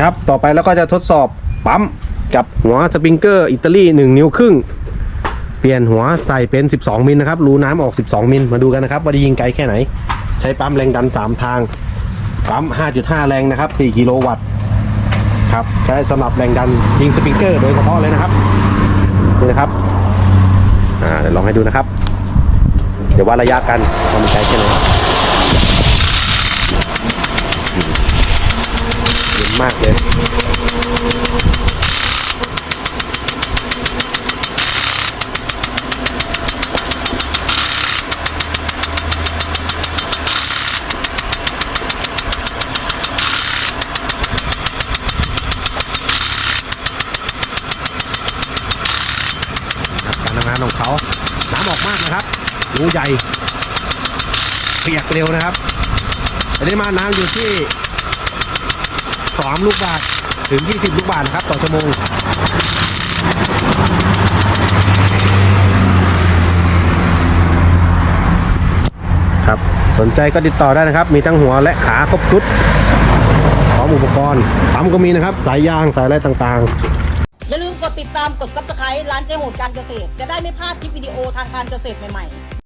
ครับต่อไปแล้วก็จะทดสอบปั๊มกับหัวสปริงเกอร์อิตาลี1นิ้วครึ่ง เปลี่ยนหัวใส่เป็น 12 มิลนะครับ รูน้ำออก 12 มิลมาดูกันนะครับว่าจะยิงไกลแค่ไหน ใช้ปั๊มแรงดัน 3 ทาง ปั๊ม 5.5 แรงนะครับ 4 กิโลวัตต์ครับใช้สำหรับแรงดันยิงสปริงเกอร์โดยเฉพาะเลยนะครับนี่นะครับอ่าเดี๋ยวลองให้ดูนะครับ เดี๋ยววัดระยะกันว่ามันไกลแค่ไหนเย็น มากเลยการทำงานของเขาน้ำออกมากนะครับรูใหญ่เปียกเร็วนะครับอันนี้มาน้ำอยู่ที่ สามลูกบาทถึง 20 ลูกบาทนะครับ ต่อชั่วโมงครับสนใจก็ติดต่อได้นะครับ มีทั้งหัวและขาครบชุดพร้อมอุปกรณ์ปั๊มก็มีนะครับ สายยางสายอะไรต่างๆอย่าลืมกดติดตามกด subscribe ร้านเจ๊โหดการเกษตร จะได้ไม่พลาดคลิปวิดีโอทางการเกษตรใหม่ๆ